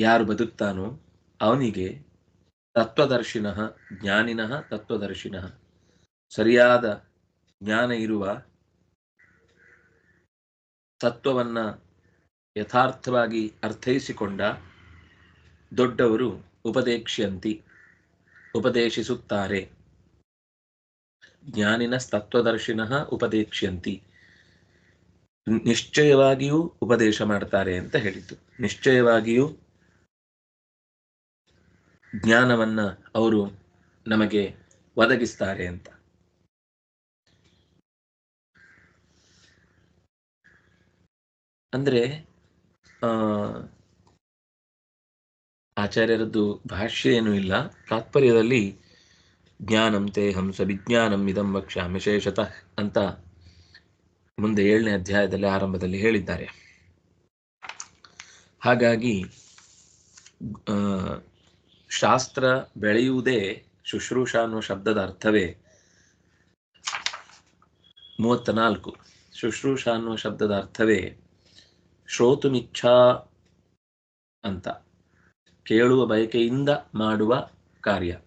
ಯಾರು ಬದುಕ್ತಾನೋ ಅವನಿಗೆ ತತ್ವದರ್ಶಿನ ಜ್ಞಾನಿನ ತತ್ವದರ್ಶಿನ ಸರಿಯಾದ ಜ್ಞಾನ ಇರುವ ತತ್ವವನ್ನ ಯಥಾರ್ಥವಾಗಿ ಅರ್ಥೈಸಿಕೊಂಡ ದೊಡ್ಡವರು ಉಪದೇಕ್ಷ್ಯಂತಿ, ಉಪದೇಶಿಸುತ್ತಾರೆ. ಜ್ಞಾನಿನ ತತ್ವದರ್ಶಿನ ಉಪದೇಕ್ಷ್ಯಂತಿ. ನಿಶ್ಚಯವಾಗಿಯೂ ಉಪದೇಶ ಮಾಡ್ತಾರೆ ಅಂತ ಹೇಳಿತು ನಿಶ್ಚಯವಾಗಿಯೂ ಜ್ಞಾನವನ್ನ ಅವರು ನಮಗೆ ಒದಗಿಸ್ತಾರೆ ಅಂತ. ಅಂದ್ರೆ, ಆ, ಆಚಾರ್ಯರದ್ದು ಭಾಷ್ಯ ಏನೂ ಇಲ್ಲ. ತಾತ್ಪರ್ಯದಲ್ಲಿ ಜ್ಞಾನಂ ತೇ ಹಂಸ ವಿಜ್ಞಾನಂ ಇದಂ ವಕ್ಷ್ಯಾಮಿ ವಿಶೇಷತಃ ಅಂತ ಮುಂದೆ ಏಳನೇ ಅಧ್ಯಾಯದಲ್ಲಿ ಆರಂಭದಲ್ಲಿ ಹೇಳಿದ್ದಾರೆ. ಹಾಗಾಗಿ ಶಾಸ್ತ್ರ ಬೆಳೆಯುವುದೇ ಶುಶ್ರೂಷ ಅನ್ನುವ ಶಬ್ದದ ಅರ್ಥವೇ? ಮೂವತ್ತ ನಾಲ್ಕು ಶುಶ್ರೂಷ ಅನ್ನುವ ಶಬ್ದದ ಅರ್ಥವೇ? ಶ್ರೋತುಮಿಚ್ಛಾ ಅಂತ. ಕೇಳುವ ಬಯಕೆಯಿಂದ ಮಾಡುವ ಕಾರ್ಯ.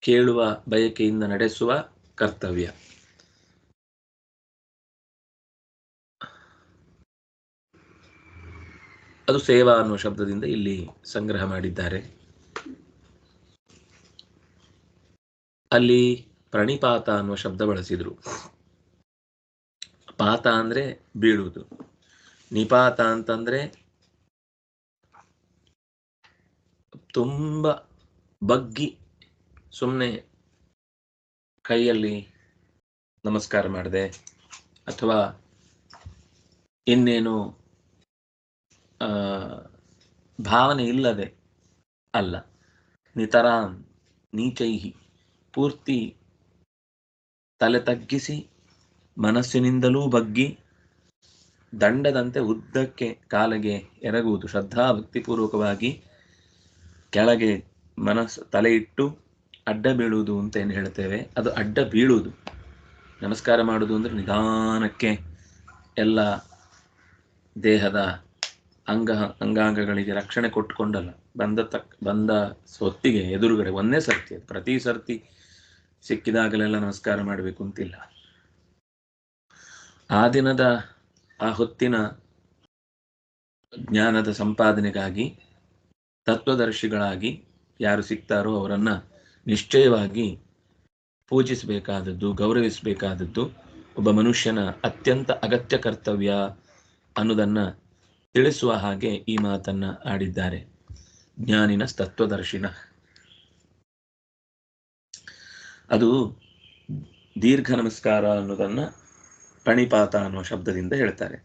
ಕೇಳುವ ಬಯಕೆಯಿಂದ ನಡೆಸುವ ಕರ್ತವ್ಯ. ಅದು ಸೇವಾ ಅನ್ನುವ ಶಬ್ದದಿಂದ ಇಲ್ಲಿ ಸಂಗ್ರಹ ಮಾಡಿದ್ದಾರೆ. ಅಲ್ಲಿ ಪ್ರಣಿಪಾತ ಅನ್ನುವ ಶಬ್ದ ಬಳಸಿದ್ರು. ಪಾತ ಅಂದ್ರೆ ಬೀಳುವುದು. ನಿಪಾತ ಅಂತಂದ್ರೆ ತುಂಬ ಬಗ್ಗಿ ಸುಮ್ಮನೆ ಕೈಯಲ್ಲಿ ನಮಸ್ಕಾರ ಮಾಡಿದೆ ಅಥವಾ ಇನ್ನೇನು ಭಾವನೆ ಇಲ್ಲದೆ ಅಲ್ಲ. ನಿತರಾಂ, ನೀಚೈಹಿ. ಪೂರ್ತಿ ತಲೆ ತಗ್ಗಿಸಿ, ಮನಸ್ಸಿನಿಂದಲೂ ಬಗ್ಗಿ, ದಂಡದಂತೆ ಉದ್ದಕ್ಕೆ ಕಾಲಿಗೆ ಎರಗುವುದು ಶ್ರದ್ಧಾ ಭಕ್ತಿಪೂರ್ವಕವಾಗಿ ಕೆಳಗೆ ಮನಸ್ಸು ತಲೆ ಇಟ್ಟು ಅಡ್ಡ ಬೀಳುವುದು ಅಂತ ಏನು ಹೇಳ್ತೇವೆ? ಅದು ಅಡ್ಡ ಬೀಳುವುದು. ನಮಸ್ಕಾರ ಮಾಡುವುದು ಅಂದ್ರೆ ನಿಧಾನಕ್ಕೆ ಎಲ್ಲ ದೇಹದ ಅಂಗ, ಅಂಗಾಂಗಗಳಿಗೆ ರಕ್ಷಣೆ ಕೊಟ್ಟುಕೊಂಡಲ್ಲ. ಬಂದ ತಕ್, ಬಂದ ಸೊತ್ತಿಗೆ ಎದುರುಗಡೆ ಒಂದೇ ಸರ್ತಿ, ಪ್ರತಿ ಸರ್ತಿ ಸಿಕ್ಕಿದಾಗಲೆಲ್ಲ ನಮಸ್ಕಾರ ಮಾಡಬೇಕು ಅಂತಿಲ್ಲ. ಆ ದಿನದ, ಆ ಹೊತ್ತಿನ ಜ್ಞಾನದ ಸಂಪಾದನೆಗಾಗಿ, ತತ್ವದರ್ಶಿಗಳಾಗಿ ಯಾರು ಸಿಗ್ತಾರೋ ಅವರನ್ನ ನಿಶ್ಚಯವಾಗಿ ಪೂಜಿಸಬೇಕಾದದ್ದು, ಗೌರವಿಸಬೇಕಾದದ್ದು ಒಬ್ಬ ಮನುಷ್ಯನ ಅತ್ಯಂತ ಅಗತ್ಯ ಕರ್ತವ್ಯ ಅನ್ನೋದನ್ನ ತಿಳಿಸುವ ಹಾಗೆ ಈ ಮಾತನ್ನ ಆಡಿದ್ದಾರೆ. ಜ್ಞಾನಿನ ತತ್ವದರ್ಶಿನ. ಅದು ದೀರ್ಘ ನಮಸ್ಕಾರ ಅನ್ನೋದನ್ನ ಪ್ರಣಿಪಾತ ಅನ್ನುವ ಶಬ್ದದಿಂದ ಹೇಳ್ತಾರೆ.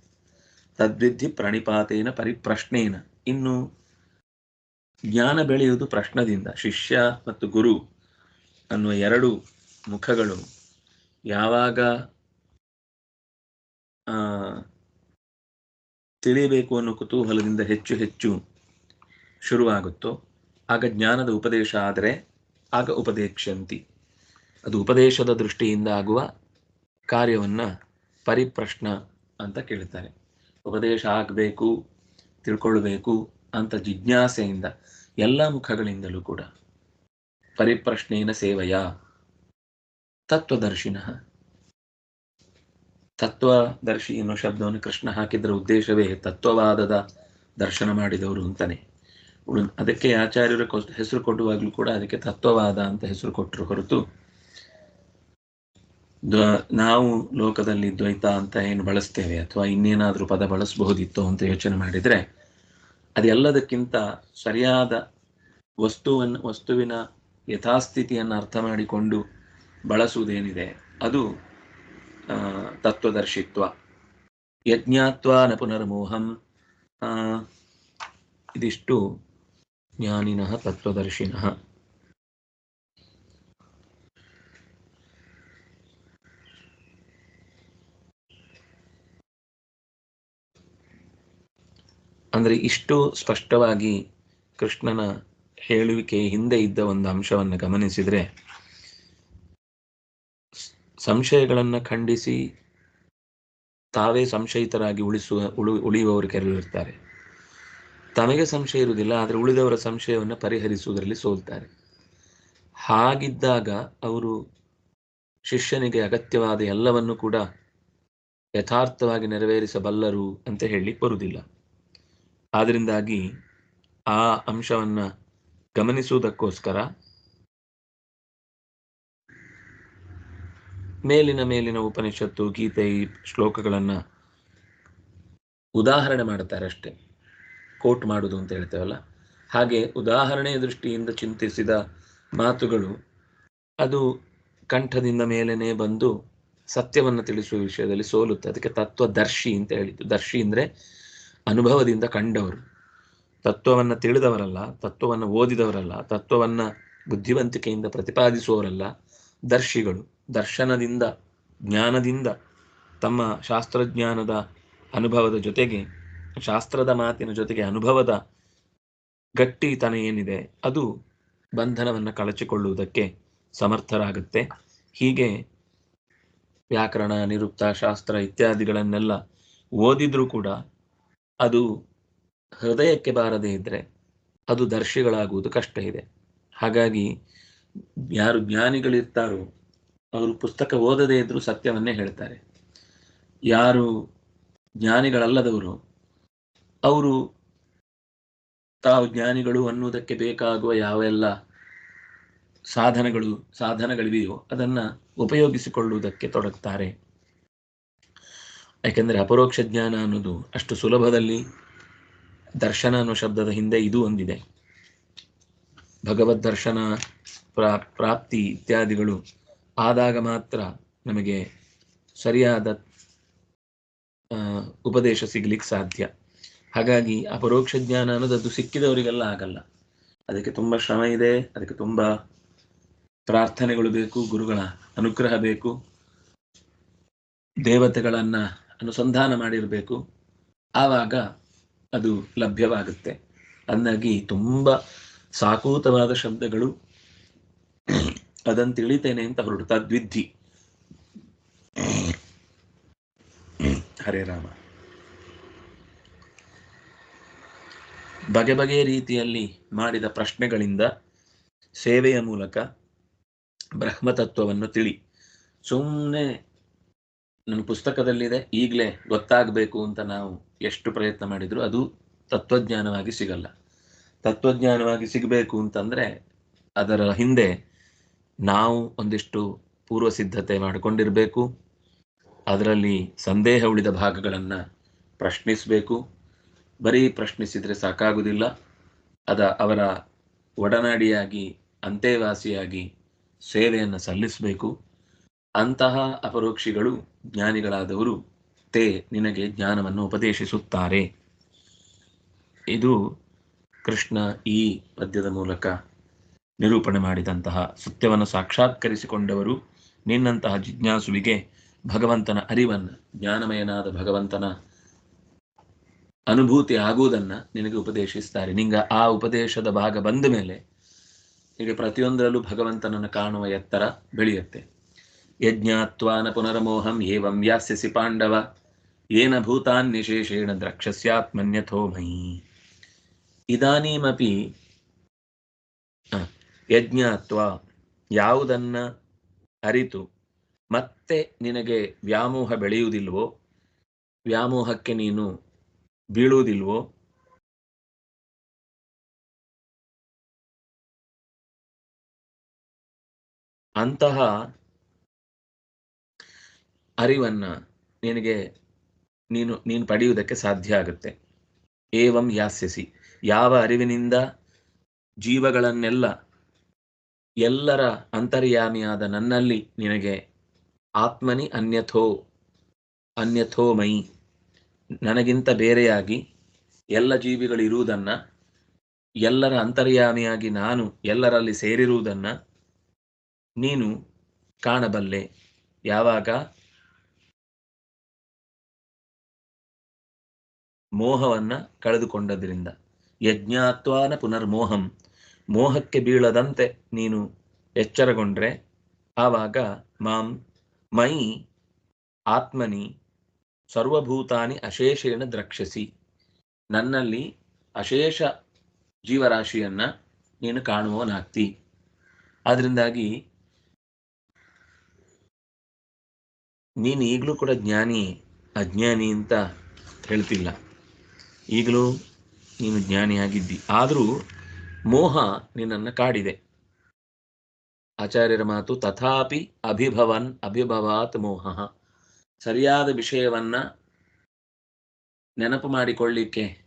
ತದ್ವಿಧಿ ಪ್ರಣಿಪಾತೇನ ಪರಿಪ್ರಶ್ನೇನ. ಇನ್ನು ಜ್ಞಾನ ಬೆಳೆಯುವುದು ಪ್ರಶ್ನದಿಂದ. ಶಿಷ್ಯ ಮತ್ತು ಗುರು ಅನ್ನುವ ಎರಡು ಮುಖಗಳು ಯಾವಾಗ ತಿಳಿಯಬೇಕು ಅನ್ನೋ ಕುತೂಹಲದಿಂದ ಹೆಚ್ಚು ಹೆಚ್ಚು ಶುರುವಾಗುತ್ತೋ, ಆಗ ಜ್ಞಾನದ ಉಪದೇಶ ಆದರೆ ಆಗ ಉಪದೇಕ್ಷಂತಿ. ಅದು ಉಪದೇಶದ ದೃಷ್ಟಿಯಿಂದ ಆಗುವ ಕಾರ್ಯವನ್ನ ಪರಿಪ್ರಶ್ನ ಅಂತ ಕೇಳ್ತಾರೆ. ಉಪದೇಶ ಆಗಬೇಕು, ತಿಳ್ಕೊಳ್ಬೇಕು ಅಂತ ಜಿಜ್ಞಾಸೆಯಿಂದ ಎಲ್ಲ ಮುಖಗಳಿಂದಲೂ ಕೂಡ ಪರಿಪ್ರಶ್ನೇನ ಸೇವೆಯ ತತ್ವದರ್ಶಿನ. ತತ್ವದರ್ಶಿ ಎನ್ನುವ ಶಬ್ದವನ್ನು ಕೃಷ್ಣ ಹಾಕಿದ್ರ ಉದ್ದೇಶವೇ ತತ್ವವಾದದ ದರ್ಶನ ಮಾಡಿದವರು ಅಂತಾನೆ. ಅದಕ್ಕೆ ಆಚಾರ್ಯರು ಹೆಸರು ಕೊಡುವಾಗಲೂ ಕೂಡ ಅದಕ್ಕೆ ತತ್ವವಾದ ಅಂತ ಹೆಸರು ಕೊಟ್ಟರು ಹೊರತು ನಾವು ಲೋಕದಲ್ಲಿ ದ್ವೈತ ಅಂತ ಏನು ಬಳಸ್ತೇವೆ ಅಥವಾ ಇನ್ನೇನಾದರೂ ಪದ ಬಳಸಬಹುದಿತ್ತು ಅಂತ ಯೋಚನೆ ಮಾಡಿದರೆ, ಅದೆಲ್ಲದಕ್ಕಿಂತ ಸರಿಯಾದ ವಸ್ತುವನ್ನು ವಸ್ತುವಿನ ಯಥಾಸ್ಥಿತಿಯನ್ನು ಅರ್ಥ ಮಾಡಿಕೊಂಡು ಬಳಸುವುದೇನಿದೆ, ಅದು ತತ್ವದರ್ಶಿತ್ವ. ಯಜ್ಞಾತ್ವ ನ ಪುನರ್ಮೋಹಂ ಇದಿಷ್ಟು ಜ್ಞಾನಿನಃ ತತ್ವದರ್ಶಿನಃ. ಅಂದ್ರೆ ಇಷ್ಟು ಸ್ಪಷ್ಟವಾಗಿ ಕೃಷ್ಣನ ಹೇಳುವಿಕೆ ಹಿಂದೆ ಇದ್ದ ಒಂದು ಅಂಶವನ್ನು ಗಮನಿಸಿದರೆ, ಸಂಶಯಗಳನ್ನು ಖಂಡಿಸಿ ತಾವೇ ಸಂಶಯಿತರಾಗಿ ಉಳಿಸುವ, ಉಳು, ಉಳಿಯುವವರು ಕೆರಳಿರ್ತಾರೆ ತಮಗೆ ಸಂಶಯ ಇರುವುದಿಲ್ಲ, ಆದರೆ ಉಳಿದವರ ಸಂಶಯವನ್ನು ಪರಿಹರಿಸುವುದರಲ್ಲಿ ಸೋಲ್ತಾರೆ. ಹಾಗಿದ್ದಾಗ ಅವರು ಶಿಷ್ಯನಿಗೆ ಅಗತ್ಯವಾದ ಎಲ್ಲವನ್ನು ಕೂಡ ಯಥಾರ್ಥವಾಗಿ ನೆರವೇರಿಸಬಲ್ಲರು ಅಂತ ಹೇಳಿ ಬರುವುದಿಲ್ಲ. ಆದ್ದರಿಂದಾಗಿ ಆ ಅಂಶವನ್ನ ಗಮನಿಸುವುದಕ್ಕೋಸ್ಕರ ಮೇಲಿನ ಮೇಲಿನ ಉಪನಿಷತ್ತು, ಗೀತೆ ಈ ಶ್ಲೋಕಗಳನ್ನ ಉದಾಹರಣೆ ಮಾಡುತ್ತಾರೆ ಅಷ್ಟೇ. ಕೋಟ್ ಮಾಡುವುದು ಅಂತ ಹೇಳ್ತೇವಲ್ಲ. ಹಾಗೆ ಉದಾಹರಣೆಯ ದೃಷ್ಟಿಯಿಂದ ಚಿಂತಿಸಿದ ಮಾತುಗಳು ಅದು ಕಂಠದಿಂದ ಮೇಲೇನೆ ಬಂದು ಸತ್ಯವನ್ನು ತಿಳಿಸುವ ವಿಷಯದಲ್ಲಿ ಸೋಲುತ್ತೆ. ಅದಕ್ಕೆ ತತ್ವದರ್ಶಿ ಅಂತ ಹೇಳಿದ್ದು. ದರ್ಶಿ ಅಂದ್ರೆ ಅನುಭವದಿಂದ ಕಂಡವರು. ತತ್ವವನ್ನು ತಿಳಿದವರಲ್ಲ, ತತ್ವವನ್ನು ಓದಿದವರಲ್ಲ, ತತ್ವವನ್ನು ಬುದ್ಧಿವಂತಿಕೆಯಿಂದ ಪ್ರತಿಪಾದಿಸುವವರಲ್ಲ, ದರ್ಶಿಗಳು. ದರ್ಶನದಿಂದ, ಜ್ಞಾನದಿಂದ ತಮ್ಮ ಶಾಸ್ತ್ರಜ್ಞಾನದ ಅನುಭವದ ಜೊತೆಗೆ, ಶಾಸ್ತ್ರದ ಮಾತಿನ ಜೊತೆಗೆ ಅನುಭವದ ಗಟ್ಟಿತನ ಏನಿದೆ ಅದು ಬಂಧನವನ್ನು ಕಳಚಿಕೊಳ್ಳುವುದಕ್ಕೆ ಸಮರ್ಥರಾಗುತ್ತೆ. ಹೀಗೆ ವ್ಯಾಕರಣ, ನಿರುಕ್ತ, ಶಾಸ್ತ್ರ ಇತ್ಯಾದಿಗಳನ್ನೆಲ್ಲ ಓದಿದ್ರೂ ಕೂಡ ಅದು ಹೃದಯಕ್ಕೆ ಬಾರದೇ ಇದ್ದರೆ ಅದು ದರ್ಶಿಗಳಾಗುವುದು ಕಷ್ಟ ಇದೆ. ಹಾಗಾಗಿ ಯಾರು ಜ್ಞಾನಿಗಳಿರ್ತಾರೋ ಅವರು ಪುಸ್ತಕ ಓದದೇ ಇದ್ದರೂ ಸತ್ಯವನ್ನೇ ಹೇಳ್ತಾರೆ. ಯಾರು ಜ್ಞಾನಿಗಳಲ್ಲದವರು ಅವರು ತಾವು ಜ್ಞಾನಿಗಳು ಅನ್ನುವುದಕ್ಕೆ ಬೇಕಾಗುವ ಯಾವ ಎಲ್ಲ ಸಾಧನಗಳು, ಸಾಧನಗಳಿವೆಯೋ ಅದನ್ನ ಉಪಯೋಗಿಸಿಕೊಳ್ಳುವುದಕ್ಕೆ ತೊಡಗ್ತಾರೆ. ಯಾಕೆಂದರೆ ಅಪರೋಕ್ಷ ಜ್ಞಾನ ಅನ್ನೋದು ಅಷ್ಟು ಸುಲಭದಲ್ಲಿ ದರ್ಶನ ಅನ್ನೋ ಶಬ್ದದ ಹಿಂದೆ ಇದು ಒಂದಿದೆ ಭಗವದ್ ದರ್ಶನ, ಪ್ರಾ, ಪ್ರಾಪ್ತಿ ಇತ್ಯಾದಿಗಳು ಆದಾಗ ಮಾತ್ರ ನಮಗೆ ಸರಿಯಾದ ಉಪದೇಶ ಸಿಗ್ಲಿಕ್ಕೆ ಸಾಧ್ಯ. ಹಾಗಾಗಿ ಅಪರೋಕ್ಷ ಜ್ಞಾನ ಅನ್ನೋದು ಅದು ಸಿಕ್ಕಿದವರಿಗೆಲ್ಲ ಆಗಲ್ಲ. ಅದಕ್ಕೆ ತುಂಬ ಶ್ರಮ ಇದೆ, ಅದಕ್ಕೆ ತುಂಬ ಪ್ರಾರ್ಥನೆಗಳು ಬೇಕು, ಗುರುಗಳ ಅನುಗ್ರಹ ಬೇಕು. ದೇವತೆಗಳನ್ನ ಅನುಸಂಧಾನ ಮಾಡಿರಬೇಕು. ಆವಾಗ ಅದು ಲಭ್ಯವಾಗುತ್ತೆ. ಅನ್ನಾಗಿ ತುಂಬ ಸಾಕೂತವಾದ ಶಬ್ದಗಳು ಅದನ್ನು ತಿಳಿತೇನೆ ಅಂತ ಹೊರಡು ತದ್ವಿಧಿ ಹರೇ ರಾಮ. ಬಗೆ ಬಗೆಯ ರೀತಿಯಲ್ಲಿ ಮಾಡಿದ ಪ್ರಶ್ನೆಗಳಿಂದ ಸೇವೆಯ ಮೂಲಕ ಬ್ರಹ್ಮತತ್ವವನ್ನು ತಿಳಿ. ಸುಮ್ಮನೆ ನನ್ನ ಪುಸ್ತಕದಲ್ಲಿದೆ, ಈಗಲೇ ಗೊತ್ತಾಗಬೇಕು ಅಂತ ನಾವು ಎಷ್ಟು ಪ್ರಯತ್ನ ಮಾಡಿದರೂ ಅದು ತತ್ವಜ್ಞಾನವಾಗಿ ಸಿಗಲ್ಲ. ತತ್ವಜ್ಞಾನವಾಗಿ ಸಿಗಬೇಕು ಅಂತಂದರೆ ಅದರ ಹಿಂದೆ ನಾವು ಒಂದಿಷ್ಟು ಪೂರ್ವ ಸಿದ್ಧತೆ ಮಾಡಿಕೊಂಡಿರಬೇಕು, ಅದರಲ್ಲಿ ಸಂದೇಹ ಉಳಿದ ಭಾಗಗಳನ್ನು ಪ್ರಶ್ನಿಸಬೇಕು. ಬರೀ ಪ್ರಶ್ನಿಸಿದರೆ ಸಾಕಾಗುವುದಿಲ್ಲ. ಅದ ಅವರ ಒಡನಾಡಿಯಾಗಿ, ಅಂತೇವಾಸಿಯಾಗಿ ಸೇವೆಯನ್ನು ಸಲ್ಲಿಸಬೇಕು. ಅಂತಹ ಅಪರೋಕ್ಷಿಗಳು ಜ್ಞಾನಿಗಳಾದವರು ತೇ ನಿನಗೆ ಜ್ಞಾನವನ್ನು ಉಪದೇಶಿಸುತ್ತಾರೆ. ಇದು ಕೃಷ್ಣ ಈ ಪದ್ಯದ ಮೂಲಕ ನಿರೂಪಣೆ ಮಾಡಿದಂತಹ ಸತ್ಯವನ್ನು ಸಾಕ್ಷಾತ್ಕರಿಸಿಕೊಂಡವರು ನಿನ್ನಂತಹ ಜಿಜ್ಞಾಸುವಿಗೆ ಭಗವಂತನ ಅರಿವನ್ನು, ಜ್ಞಾನಮಯನಾದ ಭಗವಂತನ ಅನುಭೂತಿ ಆಗುವುದನ್ನು ನಿನಗೆ ಉಪದೇಶಿಸ್ತಾರೆ. ನಿಂಗ ಆ ಉಪದೇಶದ ಭಾಗ ಬಂದ ಮೇಲೆ ಈಗ ಪ್ರತಿಯೊಂದರಲ್ಲೂ ಭಗವಂತನನ್ನು ಕಾಣುವ ಎತ್ತರ ಬೆಳೆಯುತ್ತೆ. ಯಜ್ಞಾತ್ವಾನ ಪುನರಮೋಹಂ ಏವಂ ಯಾಸ್ಯಸಿ ಪಾಂಡವ ಏನ ಭೂತಾನ್ ನಿಶೇಷೇಣ ದ್ರಕ್ಷಸ್ಯಾತ್ಮನ್ಯಥೋ ಮಯಿ ಇದಾನೀಮಪಿ ಯಜ್ಞ ಯಜ್ಞಾತ್ವ ಯಾವುದನ್ನ ಅರಿತು ಮತ್ತೆ ನಿನಗೆ ವ್ಯಾಮೋಹ ಬೆಳೆಯುವುದಿಲ್ವೋ? ವ್ಯಾಮೋಹಕ್ಕೆ ನೀನು ಬೀಳುವುದಿಲ್ವೋ? ಅಂತಹ ಅರಿವನ್ನ ನಿನಗೆ ನೀನು ನೀನು ಪಡೆಯುವುದಕ್ಕೆ ಸಾಧ್ಯ ಆಗುತ್ತೆ. ಏವಂ ಯಾಸ್ಯಸಿ. ಯಾವ ಅರಿವಿನಿಂದ ಜೀವಗಳನ್ನೆಲ್ಲ ಎಲ್ಲರ ಅಂತರ್ಯಾಮಿಯಾದ ನನ್ನಲ್ಲಿ ನಿನಗೆ ಆತ್ಮನಿ ಅನ್ಯಥೋ ಅನ್ಯಥೋ ಮೈ. ನನಗಿಂತ ಬೇರೆಯಾಗಿ ಎಲ್ಲ ಜೀವಿಗಳಿರುವುದನ್ನ, ಎಲ್ಲರ ಅಂತರ್ಯಾಮಿಯಾಗಿ ನಾನು ಎಲ್ಲರಲ್ಲಿ ಸೇರಿರುವುದನ್ನ ನೀನು ಕಾಣಬಲ್ಲೆ. ಯಾವಾಗ ಮೋಹವನ್ನ ಕಳೆದುಕೊಂಡದ್ರಿಂದ. ಯಜ್ಞಾತ್ವಾನ ಪುನರ್ಮೋಹಂ. ಮೋಹಕ್ಕೆ ಬೀಳದಂತೆ ನೀನು ಎಚ್ಚರಗೊಂಡ್ರೆ, ಆವಾಗ ಮಾಂ ಮೈ ಆತ್ಮನಿ ಸರ್ವಭೂತಾನಿ ಅಶೇಷೇಣ ದ್ರಕ್ಷಸಿ. ನನ್ನಲ್ಲಿ ಅಶೇಷ ಜೀವರಾಶಿಯನ್ನ ನೀನು ಕಾಣುವವನಾಗ್ತಿ. ಆದ್ರಿಂದಾಗಿ ನೀನು ಈಗಲೂ ಕೂಡ ಜ್ಞಾನಿ ಅಜ್ಞಾನಿ ಅಂತ ಹೇಳ್ತಿಲ್ಲ. ಈಗಲೂ ನೀನು ಜ್ಞಾನಿಯಾಗಿದ್ದಿ. ಆದರೂ ಮೋಹ ನಿನ್ನನ್ನು ಕಾಡಿದೆ. ಆಚಾರ್ಯರ ಮಾತು ತಥಾಪಿ ಅಭಿಭವನ್ ಅಭಿಭವಾತ್ ಮೋಹ. ಸರಿಯಾದ ವಿಷಯವನ್ನ ನೆನಪು ಮಾಡಿಕೊಳ್ಳಿಕ್ಕೆ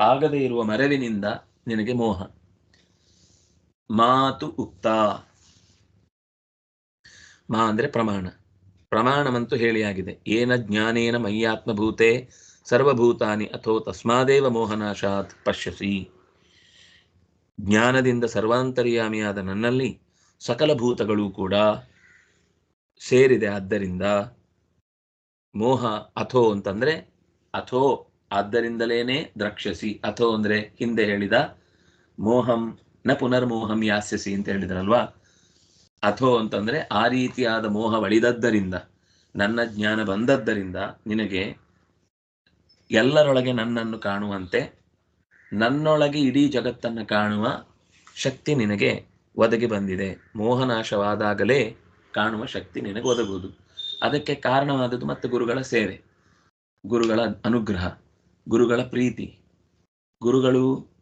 ಆಗದೇ ಇರುವ ಮರವಿನಿಂದ ನಿನಗೆ ಮೋಹ. ಮಾತು ಉಕ್ತ. ಮಾ ಅಂದ್ರೆ ಪ್ರಮಾಣ. ಪ್ರಮಾಣವಂತೂ ಹೇಳಿಯಾಗಿದೆ. ಏನ ಜ್ಞಾನೇನ ಮಯ್ಯಾತ್ಮಭೂತೆ ಸರ್ವಭೂತಾನಿ ಅಥೋ ತಸ್ಮಾದೇವ ಮೋಹನಾಶಾತ್ ಪಶ್ಯಸಿ. ಜ್ಞಾನದಿಂದ ಸರ್ವಾಂತರ್ಯಾಮಿಯಾದ ನನ್ನಲ್ಲಿ ಸಕಲ ಭೂತಗಳು ಕೂಡ ಸೇರಿದೆ. ಆದ್ದರಿಂದ ಮೋಹ ಅಥೋ ಅಂತಂದ್ರೆ ಅಥೋ ಆದ್ದರಿಂದಲೇನೆ ದ್ರಕ್ಷಸಿ. ಅಥೋ ಅಂದ್ರೆ ಹಿಂದೆ ಹೇಳಿದ ಮೋಹಂ ನ ಪುನರ್ಮೋಹಂ ಯಾಸ್ಯಸಿ ಅಂತ ಹೇಳಿದ್ರಲ್ವಾ? ಅಥೋ ಅಂತಂದ್ರೆ ಆ ರೀತಿಯಾದ ಮೋಹ ಒಳಿದದ್ದರಿಂದ, ನನ್ನ ಜ್ಞಾನ ಬಂದದ್ದರಿಂದ ನಿನಗೆ ಎಲ್ಲರೊಳಗೆ ನನ್ನನ್ನು ಕಾಣುವಂತೆ, ನನ್ನೊಳಗೆ ಇಡೀ ಜಗತ್ತನ್ನು ಕಾಣುವ ಶಕ್ತಿ ನಿನಗೆ ಒದಗಿ ಬಂದಿದೆ. ಮೋಹನಾಶವಾದಾಗಲೇ ಕಾಣುವ ಶಕ್ತಿ ನಿನಗೆ ಒದಗುವುದು. ಅದಕ್ಕೆ ಕಾರಣವಾದದ್ದು ಮತ್ತೆ ಗುರುಗಳ ಸೇವೆ. ಗುರುಗಳ ಅನುಗ್ರಹ, ಗುರುಗಳ ಪ್ರೀತಿ. ಗುರುಗಳು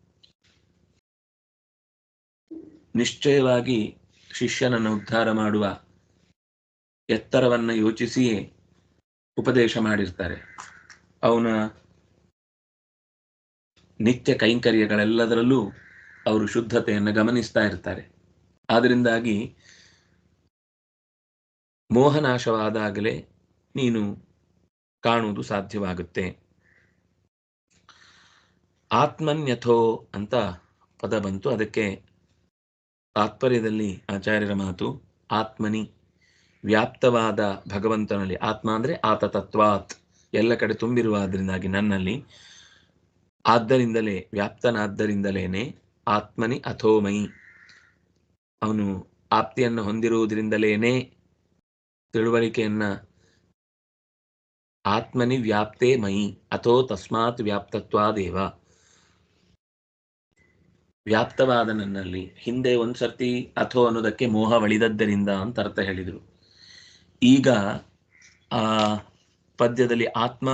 ನಿಶ್ಚಯವಾಗಿ ಶಿಷ್ಯನನ್ನು ಉದ್ಧಾರ ಮಾಡುವ ಎತ್ತರವನ್ನು ಯೋಚಿಸಿಯೇ ಉಪದೇಶ ಮಾಡಿರ್ತಾರೆ. ಅವನ ನಿತ್ಯ ಕೈಂಕರ್ಯಗಳೆಲ್ಲದರಲ್ಲೂ ಅವರು ಶುದ್ಧತೆಯನ್ನು ಗಮನಿಸ್ತಾ ಇರ್ತಾರೆ. ಆದ್ದರಿಂದಾಗಿ ಮೋಹನಾಶವಾದಾಗಲೇ ನೀನು ಕಾಣುವುದು ಸಾಧ್ಯವಾಗುತ್ತೆ. ಆತ್ಮನ್ಯಥೋ ಅಂತ ಪದ ಬಂತು. ಅದಕ್ಕೆ ತಾತ್ಪರ್ಯದಲ್ಲಿ ಆಚಾರ್ಯರ ಮಾತು, ಆತ್ಮನಿ ವ್ಯಾಪ್ತವಾದ ಭಗವಂತನಲ್ಲಿ ಆತ್ಮ ಅಂದರೆ ಆತ ತತ್ವಾತ್ ಎಲ್ಲ ಕಡೆ ತುಂಬಿರುವ ಆದ್ರಿಂದಾಗಿ ನನ್ನಲ್ಲಿ ಆದ್ದರಿಂದಲೇ, ವ್ಯಾಪ್ತನಾದ್ದರಿಂದಲೇನೆ ಆತ್ಮನಿ ಅಥೋಮಯಿ. ಅವನು ಆಪ್ತಿಯನ್ನು ಹೊಂದಿರುವುದರಿಂದಲೇನೆ ತಿಳುವಳಿಕೆಯನ್ನ ಆತ್ಮನಿ ವ್ಯಾಪ್ತೇ ಮಯಿ, ಅಥೋ ತಸ್ಮಾತ್ ವ್ಯಾಪ್ತತ್ವಾದೇವ. ವ್ಯಾಪ್ತವಾದ ನನ್ನಲ್ಲಿ ಹಿಂದೆ ಒಂದ್ಸರ್ತಿ ಅಥೋ ಅನ್ನೋದಕ್ಕೆ ಮೋಹ ಒಳಿದದ್ದರಿಂದ ಅಂತ ಅರ್ಥ ಹೇಳಿದರು. ಈಗ ಆ ಪದ್ಯದಲ್ಲಿ ಆತ್ಮ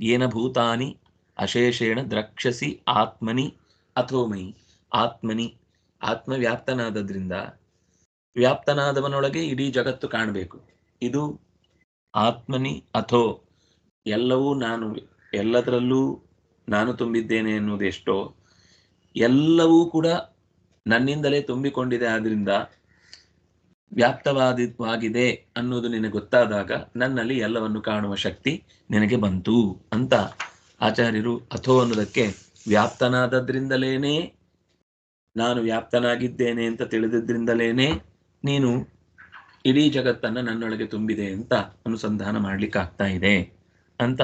ಏನ ಭೂತಾನಿ ಅಶೇಷೇಣ ದ್ರಕ್ಷಸಿ ಆತ್ಮನಿ ಅಥೋಮಯಿ ಆತ್ಮನಿ ಆತ್ಮ ವ್ಯಾಪ್ತನಾದದ್ರಿಂದ ವ್ಯಾಪ್ತನಾದವನೊಳಗೆ ಇಡೀ ಜಗತ್ತು ಕಾಣಬೇಕು. ಇದು ಆತ್ಮನಿ ಅಥೋ ಎಲ್ಲವೂ ನಾನು ಎಲ್ಲದರಲ್ಲೂ ನಾನು ತುಂಬಿದ್ದೇನೆ ಎನ್ನುವುದೆಷ್ಟೋ ಎಲ್ಲವೂ ಕೂಡ ನನ್ನಿಂದಲೇ ತುಂಬಿಕೊಂಡಿದೆ ಆದ್ರಿಂದ ವ್ಯಾಪ್ತವಾದಿವಾಗಿದೆ ಅನ್ನೋದು ನಿನಗೆ ಗೊತ್ತಾದಾಗ ನನ್ನಲ್ಲಿ ಎಲ್ಲವನ್ನು ಕಾಣುವ ಶಕ್ತಿ ನಿನಗೆ ಬಂತು ಅಂತ ಆಚಾರ್ಯರು ಅಥೋ ಅನ್ನೋದಕ್ಕೆ ವ್ಯಾಪ್ತನಾದದ್ರಿಂದಲೇನೆ, ನಾನು ವ್ಯಾಪ್ತನಾಗಿದ್ದೇನೆ ಅಂತ ತಿಳಿದಿದ್ರಿಂದಲೇನೆ ನೀನು ಇಡೀ ಜಗತ್ತನ್ನ ನನ್ನೊಳಗೆ ತುಂಬಿದೆ ಅಂತ ಅನುಸಂಧಾನ ಮಾಡ್ಲಿಕ್ಕೆ ಆಗ್ತಾ ಇದೆ ಅಂತ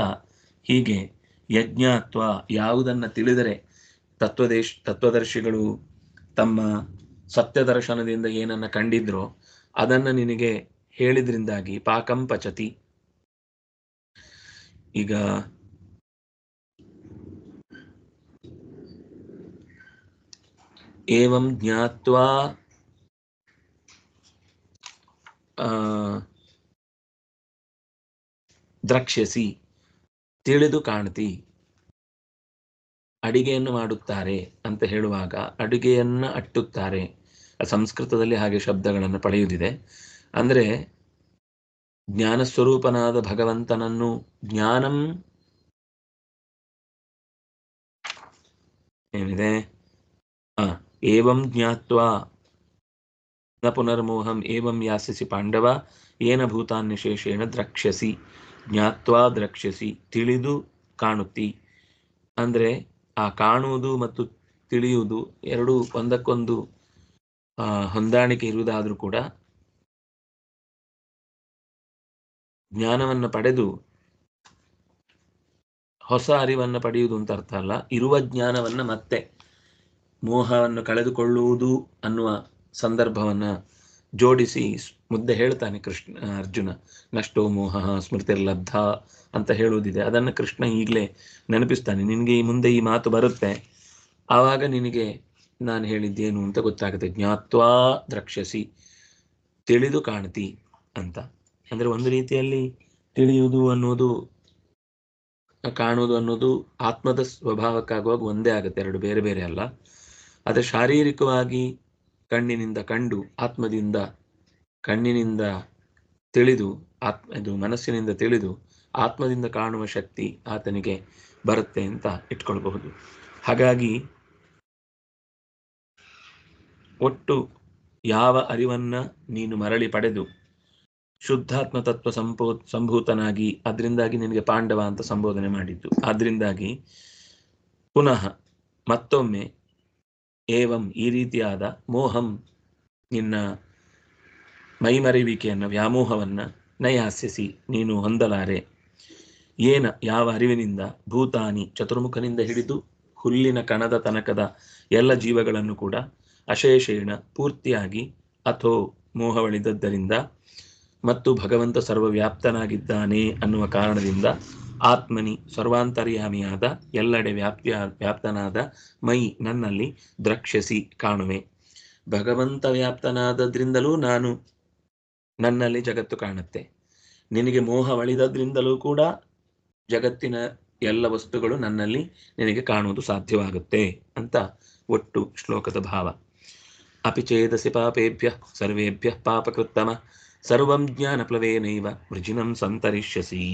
ಹೀಗೆ ಯಜ್ಞಾತ್ವ ಯಾವುದನ್ನ ತಿಳಿದರೆ ತತ್ವದೇಶ್, ತತ್ವದರ್ಶಿಗಳು ತಮ್ಮ ಸತ್ಯದರ್ಶನದಿಂದ ಏನನ್ನ ಕಂಡಿದ್ರೋ ಅದನ್ನ ನಿನಗೆ ಹೇಳಿದ್ರಿಂದಾಗಿ ಪಾಕಂ ಪಚತಿ. ಈಗ ಏವಂ ಜ್ಞಾತ್ವಾ ದ್ರಕ್ಷ್ಯಸಿ, ತಿಳಿದು ಕಾಣ್ತಿ. ಅಡಿಗೆಯನ್ನು ಮಾಡುತ್ತಾರೆ ಅಂತ ಹೇಳುವಾಗ ಅಡುಗೆಯನ್ನ ಅಟ್ಟುತ್ತಾರೆ. ಸಂಸ್ಕೃತದಲ್ಲಿ ಹಾಗೆ ಶಬ್ದಗಳನ್ನು ಪಡೆಯುವುದಿದೆ. ಅಂದರೆ ಜ್ಞಾನ ಸ್ವರೂಪನಾದ ಭಗವಂತನನ್ನು ಜ್ಞಾನಂ ಏನಿದೆ? ಏವಂ ಜ್ಞಾತ್ವ ನ ಪುನರ್ಮೋಹಂ ಏವಂ ಯಾಸಿಸಿ ಪಾಂಡವ ಏನ ಭೂತಾನ್ಯಶೇಷೇಣ ದ್ರಕ್ಷಸಿ ಜ್ಞಾತ್ವಾ ದ್ರಕ್ಷಸಿ ತಿಳಿದು ಕಾಣುತ್ತಿ. ಅಂದ್ರೆ ಆ ಕಾಣುವುದು ಮತ್ತು ತಿಳಿಯುವುದು ಎರಡೂ ಒಂದಕ್ಕೊಂದು ಹೊಂದಾಣಿಕೆ ಇರುವುದಾದ್ರೂ ಕೂಡ ಜ್ಞಾನವನ್ನು ಪಡೆದು ಹೊಸ ಅರಿವನ್ನು ಪಡೆಯುವುದು ಅಂತ ಅರ್ಥ ಅಲ್ಲ. ಇರುವ ಜ್ಞಾನವನ್ನ ಮತ್ತೆ ಮೋಹವನ್ನು ಕಳೆದುಕೊಳ್ಳುವುದು ಅನ್ನುವ ಸಂದರ್ಭವನ್ನ ಜೋಡಿಸಿ ಮುದ್ದೆ ಹೇಳ್ತಾನೆ ಕೃಷ್ಣ, ಅರ್ಜುನ, ನಷ್ಟೋ ಮೋಹ ಸ್ಮೃತಿರ್ಲಬ್ಧ ಅಂತ ಹೇಳುವುದಿದೆ. ಅದನ್ನು ಕೃಷ್ಣ ಈಗಲೇ ನೆನಪಿಸ್ತಾನೆ. ನಿನಗೆ ಈ ಮುಂದೆ ಈ ಮಾತು ಬರುತ್ತೆ. ಆವಾಗ ನಿನಗೆ ನಾನು ಹೇಳಿದ್ದೇನು ಅಂತ ಗೊತ್ತಾಗುತ್ತೆ. ಜ್ಞಾತ್ವಾ ದ್ರಕ್ಷಸಿ, ತಿಳಿದು ಕಾಣ್ತಿ ಅಂತ. ಅಂದರೆ ಒಂದು ರೀತಿಯಲ್ಲಿ ತಿಳಿಯುವುದು ಅನ್ನೋದು, ಕಾಣುವುದು ಅನ್ನೋದು ಆತ್ಮದ ಸ್ವಭಾವಕ್ಕಾಗುವಾಗ ಒಂದೇ ಆಗುತ್ತೆ, ಎರಡು ಬೇರೆ ಬೇರೆ ಅಲ್ಲ. ಆದರೆ ಶಾರೀರಿಕವಾಗಿ ಕಣ್ಣಿನಿಂದ ಕಂಡು, ಆತ್ಮದಿಂದ ಕಣ್ಣಿನಿಂದ ತಿಳಿದು ಆತ್ಮ ಇದು ಮನಸ್ಸಿನಿಂದ ತಿಳಿದು, ಆತ್ಮದಿಂದ ಕಾಣುವ ಶಕ್ತಿ ಆತನಿಗೆ ಬರುತ್ತೆ ಅಂತ ಇಟ್ಕೊಳ್ಬಹುದು. ಹಾಗಾಗಿ ಒಟ್ಟು ಯಾವ ಅರಿವನ್ನ ನೀನು ಮರಳಿ ಪಡೆದು ಶುದ್ಧಾತ್ಮ ತತ್ವ ಸಂಪೋ, ಸಂಭೂತನಾಗಿ ಅದರಿಂದಾಗಿ ನಿನಗೆ ಪಾಂಡವ ಅಂತ ಸಂಬೋಧನೆ ಮಾಡಿದ್ದು. ಆದ್ರಿಂದಾಗಿ ಪುನಃ ಮತ್ತೊಮ್ಮೆ ಏವಂ ಈ ರೀತಿಯಾದ ಮೋಹಂ ನಿನ್ನ ಮೈಮರೆಯುವಿಕೆಯನ್ನು, ವ್ಯಾಮೋಹವನ್ನು ನಯಾಸ್ಯಸಿ ನೀನು ಹೊಂದಲಾರೆ. ಏನ ಯಾವ ಅರಿವಿನಿಂದ ಭೂತಾನಿ ಚತುರ್ಮುಖನಿಂದ ಹಿಡಿದು ಹುಲ್ಲಿನ ಕಣದ ತನಕದ ಎಲ್ಲ ಜೀವಗಳನ್ನು ಕೂಡ ಅಶೇಷೇಣ ಪೂರ್ತಿಯಾಗಿ ಅಥೋ ಮೋಹವಳಿದದ್ದರಿಂದ ಮತ್ತು ಭಗವಂತ ಸರ್ವವ್ಯಾಪ್ತನಾಗಿದ್ದಾನೆ ಅನ್ನುವ ಕಾರಣದಿಂದ ಆತ್ಮನಿ ಸರ್ವಾಂತರ್ಯಾಮಿಯಾದ ಎಲ್ಲೆಡೆ ವ್ಯಾಪ್ಯ ವ್ಯಾಪ್ತನಾದ ಮೈ ನನ್ನಲ್ಲಿ ದ್ರಕ್ಷಸಿ ಕಾಣುವೆ. ಭಗವಂತ ವ್ಯಾಪ್ತನಾದದ್ರಿಂದಲೂ ನಾನು ನನ್ನಲ್ಲಿ ಜಗತ್ತು ಕಾಣುತ್ತೆ. ನಿನಗೆ ಮೋಹವಳಿದದ್ರಿಂದಲೂ ಕೂಡ ಜಗತ್ತಿನ ಎಲ್ಲ ವಸ್ತುಗಳು ನನ್ನಲ್ಲಿ ನಿನಗೆ ಕಾಣುವುದು ಸಾಧ್ಯವಾಗುತ್ತೆ ಅಂತ ಒಟ್ಟು ಶ್ಲೋಕದ ಭಾವ. ಚೇದಸಿ ಪಾಪೇಭ್ಯ ಸರ್ವೇಭ್ಯ ಪಾಪಕೃತ್ತಮ ಸರ್ವಂ ಜ್ಞಾನಪ್ಲವೇನೈವ ವೃಜಿನಂ ಸಂತರಿಷ್ಯಸಿ